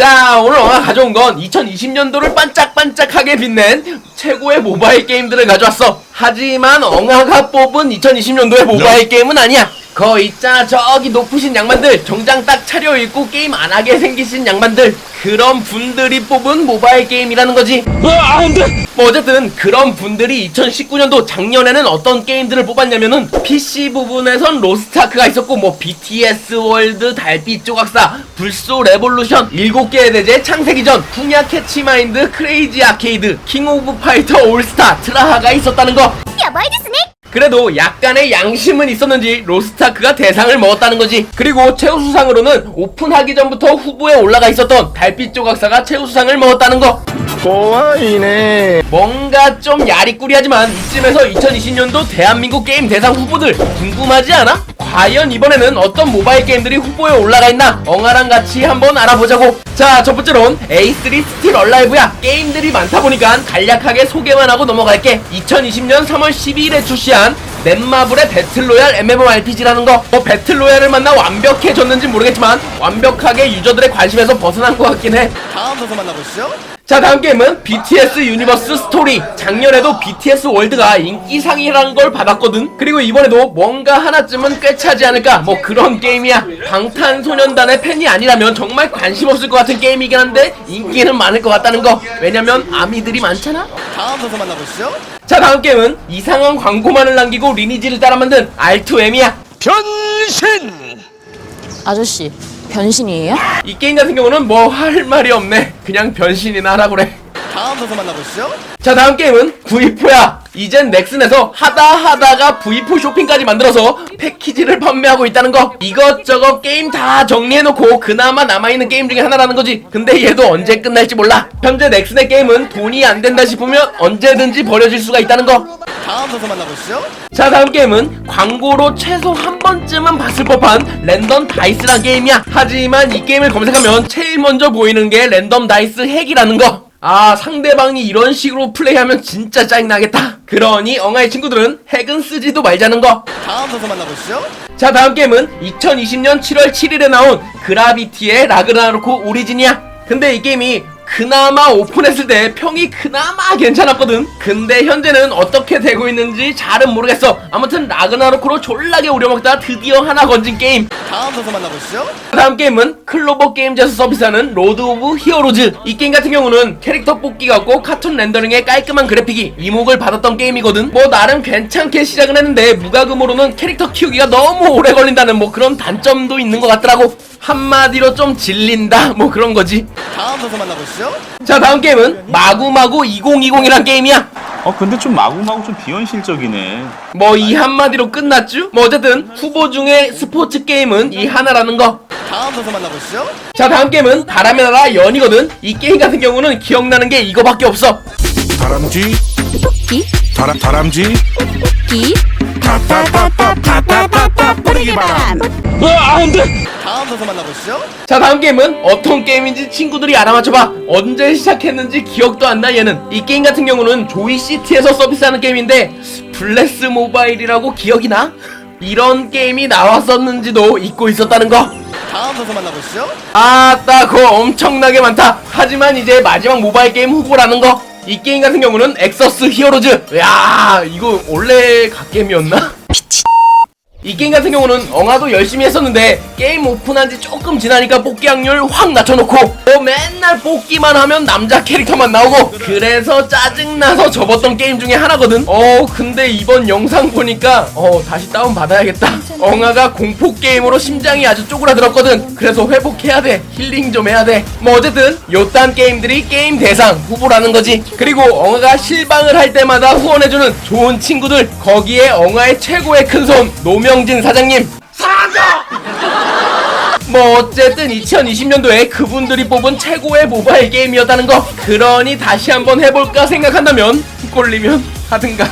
자 오늘 엉아 가져온 건 2020년도를 반짝반짝하게 빛낸 최고의 모바일 게임들을 가져왔어. 하지만 엉아가 뽑은 2020년도의 모바일 게임은 아니야 거 있잖아 저기 높으신 양반들 정장 딱 차려입고 게임 안 하게 생기신 양반들 그런 분들이 뽑은 모바일 게임이라는 거지 뭐 어쨌든 그런 분들이 2019년도 작년에는 어떤 게임들을 뽑았냐면은 PC 부분에선 로스트아크가 있었고 뭐 BTS 월드 달빛 조각사 불소 레볼루션 7개의 대제 창세기전 풍야 캐치마인드 크레이지 아케이드 킹 오브 파이터 올스타 트라하가 있었다는 거 やばいですね 그래도 약간의 양심은 있었는지 로스타크가 대상을 먹었다는 거지. 그리고 최우수상으로는 오픈하기 전부터 후보에 올라가 있었던 달빛 조각사가 최우수상을 먹었다는 거. 고아이네. 뭔가 좀 야리꾸리하지만 이쯤에서 2020년도 대한민국 게임 대상 후보들 궁금하지 않아? 과연 이번에는 어떤 모바일 게임들이 후보에 올라가 있나? 엉아랑 같이 한번 알아보자고. 자, 첫 번째로는 A3 스틸 얼라이브야. 게임들이 많다 보니까 간략하게 소개만 하고 넘어갈게. 2020년 3월 12일에 출시한 넷마블의 배틀로얄 MMORPG라는 거. 뭐 배틀로얄을 만나 완벽해졌는지 모르겠지만 완벽하게 유저들의 관심에서 벗어난 것 같긴 해. 다음 선수 만나보시죠 자 다음 게임은 BTS 유니버스 스토리 작년에도 BTS 월드가 인기상이라는 걸 받았거든. 그리고 이번에도 뭔가 하나쯤은 꿰차지 않을까. 뭐 그런 게임이야. 방탄소년단의 팬이 아니라면 정말 관심 없을 것 같은 게임이긴 한데 인기는 많을 것 같다는 거. 왜냐면 아미들이 많잖아. 다음 선수 만나보시죠. 자 다음 게임은 이상한 광고만을 남기고 리니지를 따라 만든 R2M이야. 변신! 아저씨 변신이에요? 이 게임 같은 경우는 뭐 할 말이 없네. 그냥 변신이나 하라 그래. 다음 선수 만나보시죠. 자 다음 게임은 V4야. 이젠 넥슨에서 하다 하다가 V4 쇼핑까지 만들어서 패키지를 판매하고 있다는 거. 이것저것 게임 다 정리해놓고 그나마 남아있는 게임 중에 하나라는 거지. 근데 얘도 언제 끝날지 몰라. 현재 넥슨의 게임은 돈이 안 된다 싶으면 언제든지 버려질 수가 있다는 거. 다음 선수 만나보시죠 자 다음 게임은 광고로 최소 한 번쯤은 봤을 법한 랜덤 다이스란 게임이야. 하지만 이 게임을 검색하면 제일 먼저 보이는 게 랜덤 다이스 핵이라는 거. 아 상대방이 이런 식으로 플레이하면 진짜 짜증나겠다. 그러니 엉아의 친구들은 핵은 쓰지도 말자는 거. 다음 선수 만나보시죠. 자 다음 게임은 2020년 7월 7일에 나온 그라비티의 라그나로크 오리진이야. 근데 이 게임이 그나마 오픈했을 때 평이 그나마 괜찮았거든. 근데 현재는 어떻게 되고 있는지 잘은 모르겠어. 아무튼 라그나로크로 졸라게 우려먹다 드디어 하나 건진 게임. 다음 선수 만나보시죠. 다음 게임은 클로버 게임즈에서 서비스하는 로드 오브 히어로즈. 이 게임 같은 경우는 캐릭터 뽑기가 없고 카툰 렌더링의 깔끔한 그래픽이 이목을 받았던 게임이거든. 뭐 나름 괜찮게 시작은 했는데 무과금으로는 캐릭터 키우기가 너무 오래 걸린다는 뭐 그런 단점도 있는 것 같더라고. 한마디로 좀 질린다. 뭐 그런 거지. 다음 선수 만나보시죠 자 다음 게임은 마구마구 2020이란 게임이야. 어 근데 좀 마구마구 좀 비현실적이네. 뭐 이 한마디로 끝났쥬? 뭐 어쨌든 후보 중에 스포츠 게임은 이 하나라는 거. 다음 선수 만나보시죠. 자 다음 게임은 바람의 나라 연이거든. 이 게임 같은 경우는 기억나는 게 이거밖에 없어. 다람쥐? 토끼? 다람 다람쥐? 기? 타 뿌리기 바람 다음 선수 만나보시죠. 자 다음 게임은 어떤 게임인지 친구들이 알아맞혀봐. 언제 시작했는지 기억도 안 나 얘는. 이 게임 같은 경우는 조이 시티에서 서비스하는 게임인데 블레스 모바일이라고 기억이 나? 이런 게임이 나왔었는지도 잊고 있었다는 거. 다음 선수 만나보시죠. 아따 그거 엄청나게 많다. 하지만 이제 마지막 모바일 게임 후보라는 거 이 게임 같은 경우는 엑서스 히어로즈 야 이거 원래 갓게임이었나? 이 게임 같은 경우는 엉아도 열심히 했었는데 게임 오픈한 지 조금 지나니까 뽑기 확률 확 낮춰놓고 뭐 맨날 뽑기만 하면 남자 캐릭터만 나오고 그래서 짜증나서 접었던 게임 중에 하나거든. 어 근데 이번 영상 보니까 어 다시 다운 받아야겠다. 엉아가 공포 게임으로 심장이 아주 쪼그라들었거든. 그래서 회복해야 돼. 힐링 좀 해야 돼뭐 어쨌든 요딴 게임들이 게임 대상 후보라는 거지. 그리고 엉아가 실방을 할 때마다 후원해주는 좋은 친구들 거기에 엉아의 최고의 큰손 노 명진 사장님! 뭐 어쨌든 2020년도에 그분들이 뽑은 최고의 모바일 게임이었다는 거. 그러니 다시 한번 해볼까 생각한다면 꼴리면 하든가